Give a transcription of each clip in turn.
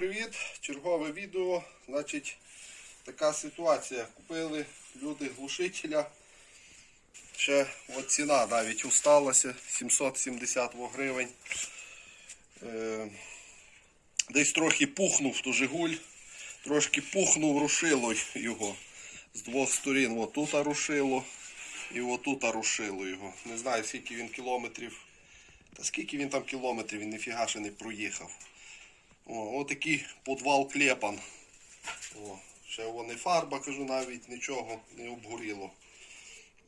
Привіт! Чергове відео. Значить, така ситуація. Купили люди глушителя. Ще от ціна навіть усталася 770 гривень. Е, десь трохи пухнув то Жигуль, трошки пухнув рушило його з двох сторін. От тут рушило і отут рушило його. Не знаю, скільки він кілометрів. Та скільки він там кілометрів, він ніфіга ще не проїхав. О, отакий подвал клепан. О, ще вони фарба, кажу, навіть нічого не обгоріло.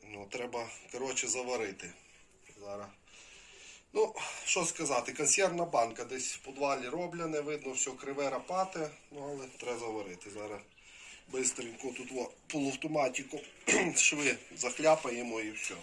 Ну, треба, коротше, заварити. Зараз. Ну, що сказати, консервна банка десь в подвалі роблене, видно, все криве рапате, ну але треба заварити. Зараз бистренько тут полуавтоматику шви захляпаємо і все.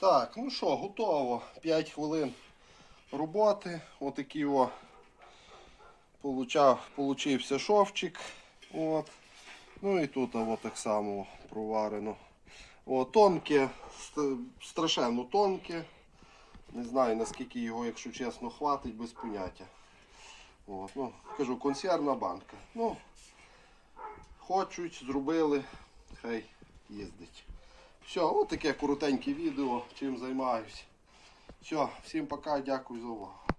Так, ну що, готово. 5 хвилин роботи. Отакий о получав, получився шовчик. От. Ну і тут о, так само проварено. О, тонке, страшенно тонке. Не знаю наскільки його, якщо чесно, хватить без поняття. От, ну, кажу, консервна банка. Ну, хочуть, зробили, хай їздить. Все, от таке коротеньке відео, чим займаюсь. Все, всім пока, дякую за увагу.